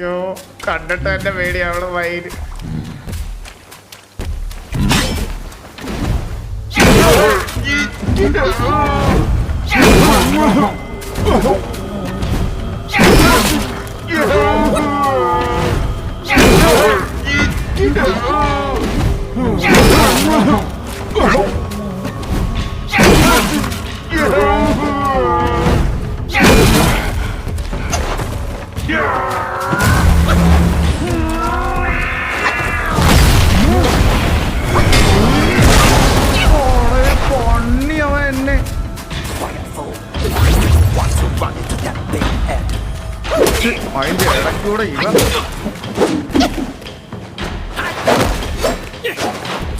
അയ്യോ കണ്ടിട്ട് എന്റെ പേടിയാണ് വൈര് പൊണ്ണി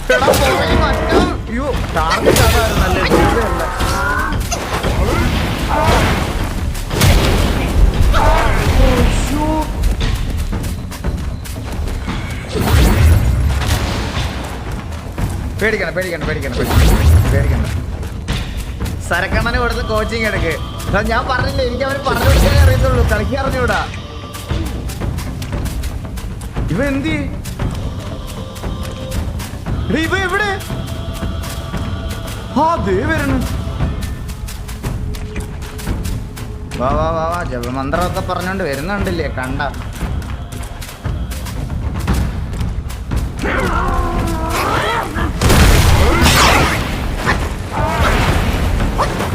ഇടയ്ക്കൂടെ ഇവൻ അയ്യോ. പേടിക്കണം പേടിക്കണം പേടിക്കണം പേടിക്കണം സരക്കണ്ണനെ കൊടുത്ത് കോച്ചിങ് എടുക്ക്. ഞാൻ പറഞ്ഞില്ല എനിക്ക് അവന് പറഞ്ഞു കൊടുക്കാനേ അറിയത്തുള്ളൂ. കളിക്കാൻ അറിഞ്ഞൂടാ ഇവ എന്തി ഇവ എവിടെ? ആ ദേ വരണു. വാ വാ വാ വാ ജപമന്ത്രമൊക്കെ പറഞ്ഞോണ്ട് വരുന്നുണ്ടല്ലേ കണ്ട. എന്റെ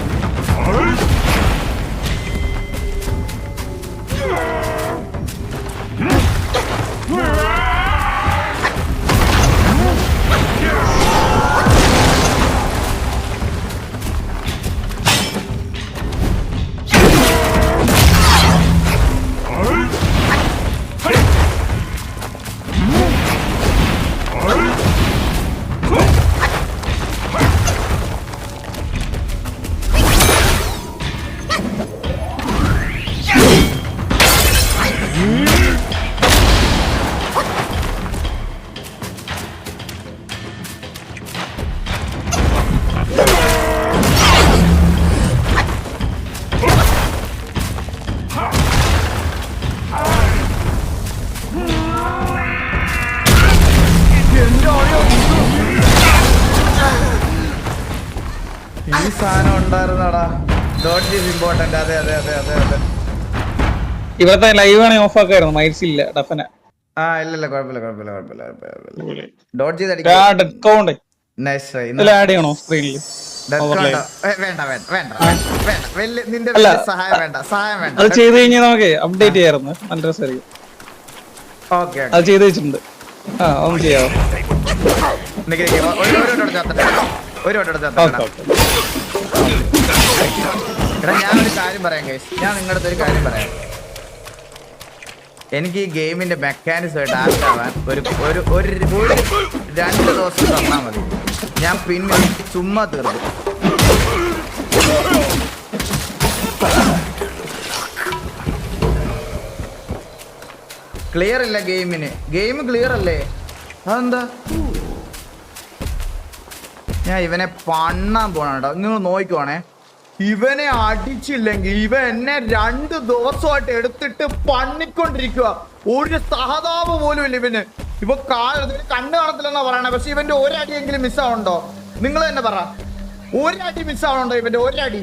ഈ സാധനം ഉണ്ടായിരുന്നടാ ഡോട്ട് ഈസ് ഇമ്പോർട്ടന്റ് അതെ അതെ അതെ അതെ അതെ ഇവിടത്തെ ലൈവ് ആണെങ്കിൽ ഓഫ് ആക്കായിരുന്നു മൈൽസ് ഇല്ല ഡഫന ആ ഇല്ല ഇല്ല കുഴപ്പമില്ല കുഴപ്പമില്ല കുഴപ്പമില്ല കുഴപ്പമില്ല ഡോട്ട് ചെയ്ത് അടിക്കാം dead count nice try add ചെയ്യണോ സ്ക്രീനിൽ overlay. വേണ്ട വേണ്ട വേണ്ട വേണ്ട വലിയ നിന്റെ അല്ല. വേണ്ട സഹായം വേണ്ട അത് ചെയ്ത് കഴിഞ്ഞാൽ നമുക്ക് അപ്ഡേറ്റ് ചെയ്യാറുണ്ട് നല്ല രസമായിരിക്കും ഓക്കെ അത് ചെയ്ത് വെച്ചിട്ടുണ്ട് ആ ഒന്നും ചെയ്യാവോ ഒരു വട്ടം ഓക്കെ എടാ ഞാൻ ഒരു കാര്യം പറയാം ഗൈസ് ഞാൻ നിങ്ങളുടെ അടുത്ത് ഒരു കാര്യം പറയാം. എനിക്ക് ഈ ഗെയിമിന്റെ മെക്കാനിസം ആയിട്ട് ആക്കാവാൻ ഒരു ഒരു ഒരു ഒരു രണ്ട് ദിവസം തന്നാൽ മതി. ഞാൻ പിന്നെ ചുമ്മാ തീർന്നു ക്ലിയർ ഇല്ല ഗെയിമിന്? ഗെയിം ക്ലിയർ അല്ലേ? അതെന്താ? ഞാൻ ഇവനെ പണ്ണാൻ പോണ നിങ്ങൾ നോക്കിക്കോണേ ഇവനെ അടിച്ചില്ലെങ്കിൽ ഇവ എന്നെ രണ്ട് ദിവസമായിട്ട് എടുത്തിട്ട് പണിക്കൊണ്ടിരിക്കുക ഒരു സഹതാപം പോലും ഇല്ല ഇവന്. ഇതിന് കണ്ണ് കാണത്തില്ലെന്നാ പറയണേ. പക്ഷെ ഇവന്റെ ഒരടിയെങ്കിലും മിസ്സാവുണ്ടോ നിങ്ങൾ തന്നെ പറ. ഒരടി മിസ്സാവണുണ്ടോ ഇവന്റെ? ഒരടി.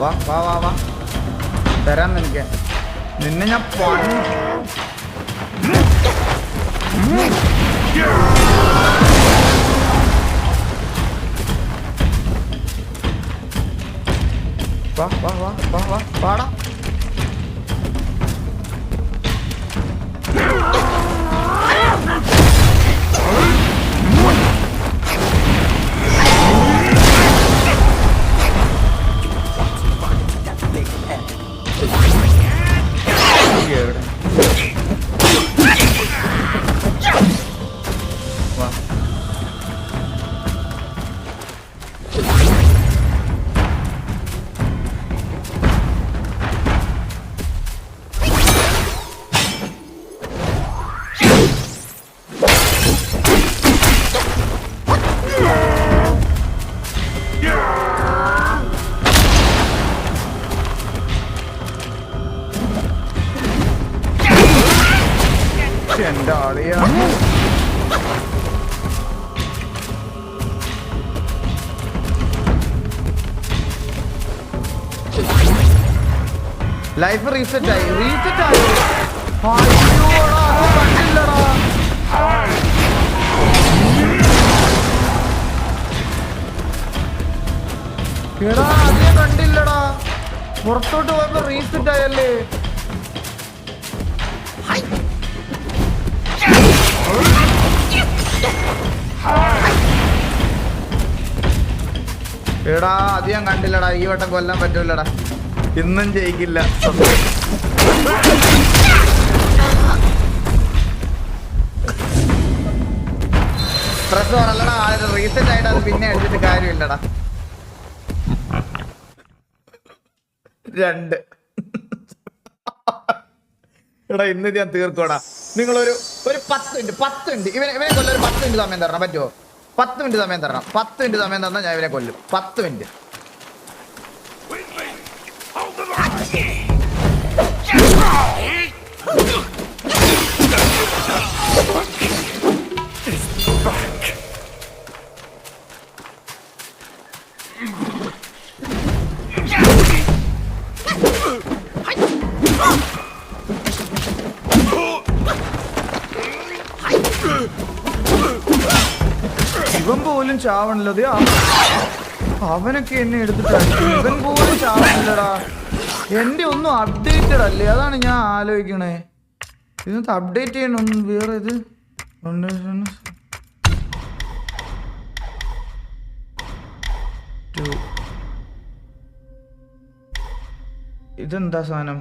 വാ വാ വാ വാ. തരാൻ നിനക്ക്. നിന്നെ ഞാൻ വാ വാ വാ വാ വാ. വാടാ ലൈഫ് റീസെറ്റ് ആയി. റീസെറ്റ് ആയി. എടാ അതേ കണ്ടില്ലടാ. പുറത്തോട്ട് വന്ന് റീസെറ്റ് ആയല്ലേ. എടാ ഞാൻ കണ്ടില്ലടാ. ഈ വട്ടം കൊല്ലാൻ പറ്റൂലടാ ഇന്നും ജയിക്കില്ല. പ്രസ് പറല്ലടാ റീസെറ്റ് ആയിട്ട് അത് പിന്നെ അടിച്ചിട്ട് കാര്യമില്ലടാ. രണ്ട്. എടാ ഇന്ന് ഞാൻ തീർക്കോടാ നിങ്ങളൊരു ഒരു പത്ത് മിനിറ്റ് പത്ത് മിനിറ്റ്. ഇവനെ ഇവനെ കൊല്ലം ഒരു പത്ത് മിനിറ്റ് സമയം തരണം പറ്റുമോ പത്ത് മിനിറ്റ് സമയം തരണം. പത്ത് മിനിറ്റ് സമയം തന്നാൽ ഞാൻ ഇവനെ കൊല്ലും. പത്ത് മിനിറ്റ്. ചാവണല്ലോ അവനൊക്കെ എന്നെ എടുത്തിട്ടാണ് ഇവൻ പോലും ചാവണല്ലടാ. എന്റെ ഒന്നും അപ്ഡേറ്റഡ് അല്ലേ? അതാണ് ഞാൻ ആലോചിക്കണേ. ഇതിനകത്ത് അപ്ഡേറ്റ് ചെയ്യണൊന്നും വേറെ ഇത്. ഇതെന്താ സാധനം?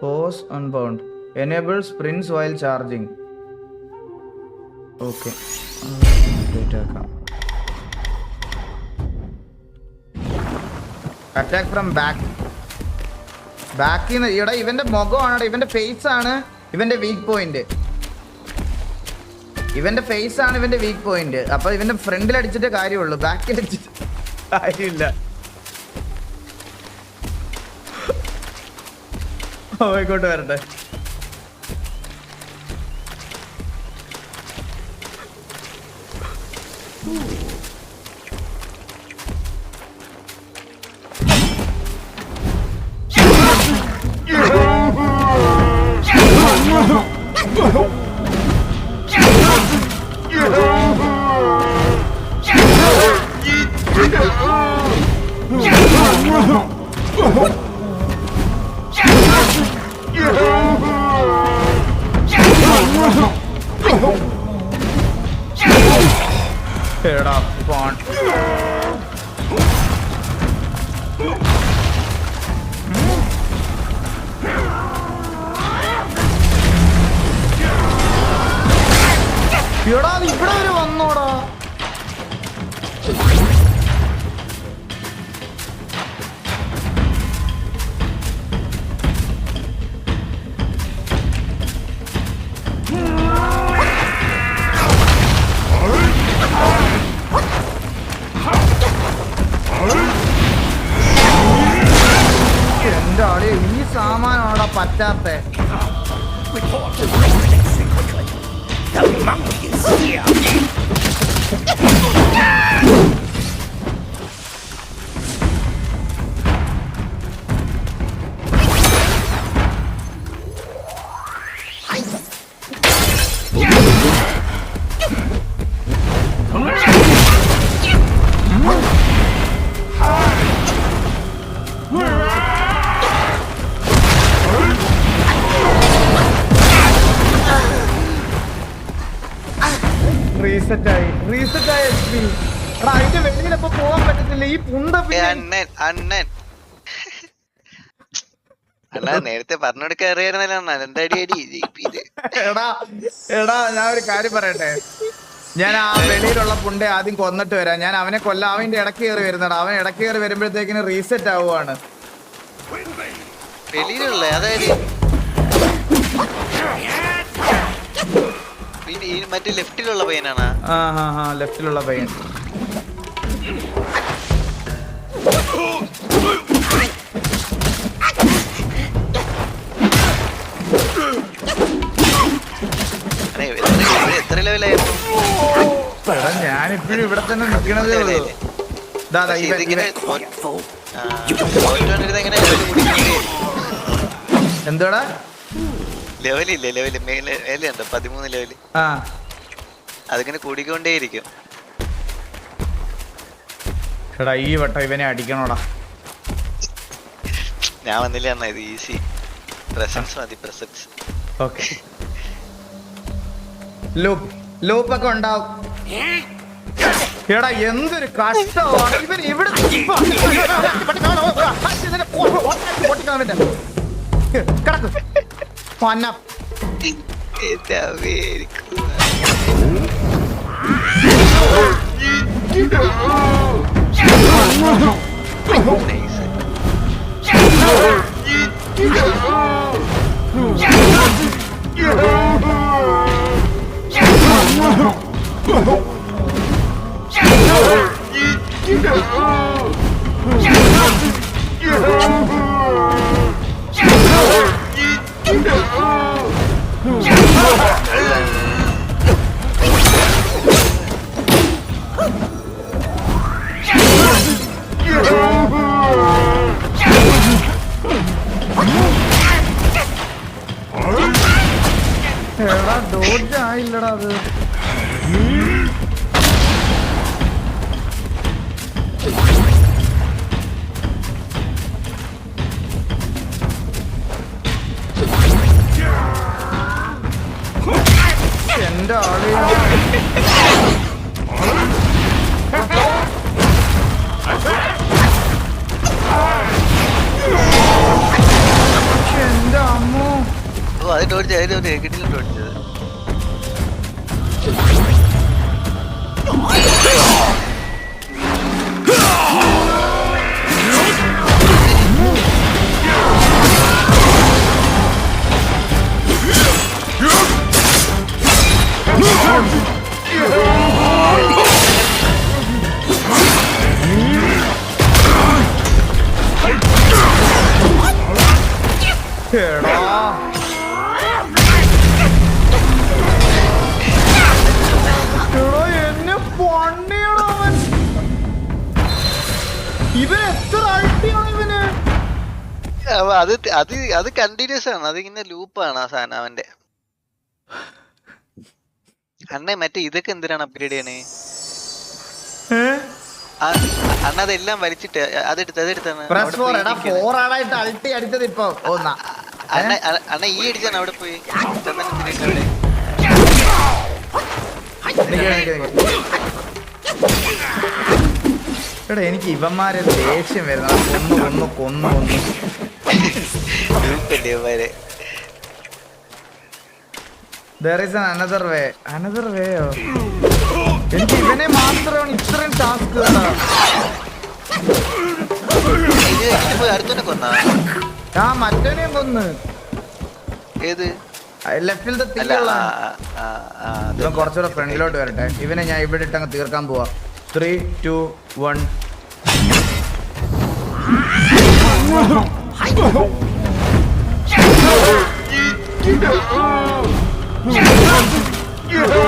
Pause unbound enable sprints while charging okay ആക്കാം. അറ്റാക്ക് ഫ്രം ബാക്ക് ബാക്കിൽ നിന്ന് ഇവിടെ ഇവന്റെ മുഖമാണ് ഇവന്റെ ഫേസ് ആണ് ഇവന്റെ വീക്ക് പോയിന്റ് ഇവന്റെ ഫേസ് ആണ് ഇവന്റെ വീക്ക് പോയിന്റ് അപ്പൊ ഇവന്റെ ഫ്രണ്ടിൽ അടിച്ചിട്ടേ കാര്യമുള്ളൂ. ബാക്കിൽ അടിച്ചിട്ട് കാര്യമില്ല. ഓ വരട്ടെ. എടാ പോൺ എടാ ഇവിടെ വരെ വന്നോടാ. എന്റെ ആളെ ഈ സാമാനാണോടാ പറ്റാത്തെ? എച്ച് പി എടാ അതിന്റെ വെളിയിലപ്പോ പോവാൻ പറ്റത്തില്ല. ഈ പുണ്ട അണ്ണൻ അണ്ണൻ. അണ്ണാ നേരത്തെ പറഞ്ഞെടുക്കാൻ അറിയായിരുന്നല്ലോ അണ്ണൻ എന്താടി അടി ഇത് എടാ എടാ ഞാൻ ഒരു കാര്യം പറയട്ടെ? ഞാൻ ആ വെളിയിലുള്ള പുണ്ടെ ആദ്യം കൊന്നിട്ട് വരാം. ഞാൻ അവനെ കൊല്ല. അവന്റെ ഇടയ്ക്ക് കയറി വരുന്നടാ. അവൻ ഇടയ്ക്ക് കയറി വരുമ്പോഴത്തേക്കിന് റീസെറ്റ് ആവുകയാണ് വെളിയിലുള്ള അതായത് മറ്റേ ലെഫ്റ്റിലുള്ള പയ്യനാണ്? ആ ഹാ ഹാ ലെഫ്റ്റിലുള്ള പയ്യൻ. എത്ര ലെവലായിരുന്നു എടാ ഞാനിപ്പോഴും ഇവിടെ തന്നെ നിക്കണതേ ഉള്ളൂ. എന്തുവാടാ? ലെവലില്ലേ ലെവൽ മേലെ മേലെയുണ്ട് പതിമൂന്ന് ലെവൽ ആ അതിങ്ങനെ കൂടിക്കൊണ്ടേയിരിക്കും എടാ ഈ വട്ടം ഇവനെ അടിക്കണോടാ ഞാൻ വന്നില്ല എന്നാ ഇത് ഈസി പ്രസൻസ് മതി പ്രസൻസ് ഓക്കെ ലൂപ്പ് ലൂപ്പൊക്കെ ഉണ്ടാവും എടാ എന്തൊരു കഷ്ടമാണ് ഇവൻ ഇവിടെ കിടക്കും പന്ന എന്റെ അമേരിക്ക നൈസ് ആയില്ലടാ അത്. എന്റെ ആളിയാ എന്റെ അമ്മോ. ഓ അത് ടോടിച്ചത് അതിന് ഒരു കിട്ടിലും അത് അത് അത് കണ്ടിന്യൂസ് ആണ്. അത് ഇങ്ങനെ ലൂപ്പാണ് ആ സാധനം അവന്റെ അണ്ണേ മറ്റേ ഇതൊക്കെ എന്തിനാണ് അപ്ഗ്രേഡ് ചെയ്യണേ? ആ, അണ്ണ അതെല്ലാം വലിച്ചിട്ട് അതെടുത്ത് അതെടുത്താണ് അണ്ണ. ഈ അടിച്ചാണ് അവിടെ പോയി. എടാ എനിക്ക് ഇവന്മാരെ ദേഷ്യം വരുന്ന കൊന്നു കൊന്നു കൊന്നു കൊന്നു. There an another way. Another എനിക്ക് ഇവനെ മാത്രമാണ് ഇത്രയും ടാസ്ക് കൊന്നാ. ആ മറ്റവനെയും കൊന്ന്. ഏത്? ലെഫ്റ്റിലത്തെ തീയുള്ള ഇവൻ കുറച്ചുകൂടെ ഫ്രണ്ടിലോട്ട് വരട്ടെ. ഇവനെ ഞാൻ ഇവിടെ ഇട്ടങ്ങ് തീർക്കാൻ പോവാ. ത്രീ ടു വൺ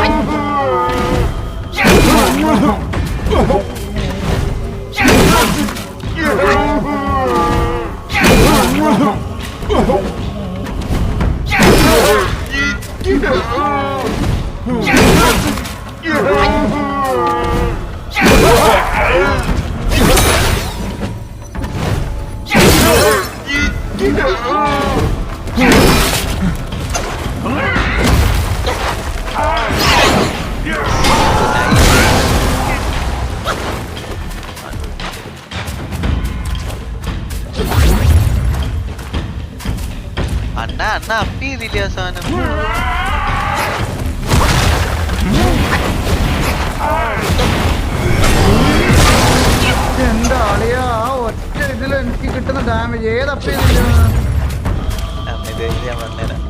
അണ്ണ ആ സാധനം. ആ ഒറ്റ ഇതിൽ എനിക്ക് കിട്ടുന്ന ഡാമേജ് ഏതപ്പ ഞാൻ പറഞ്ഞുതരാം.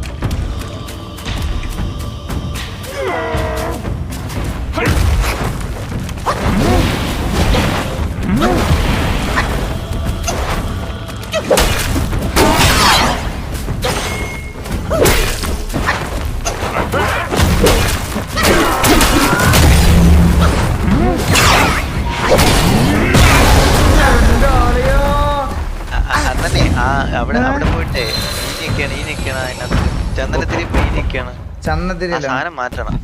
സാധനം മാറ്റണം.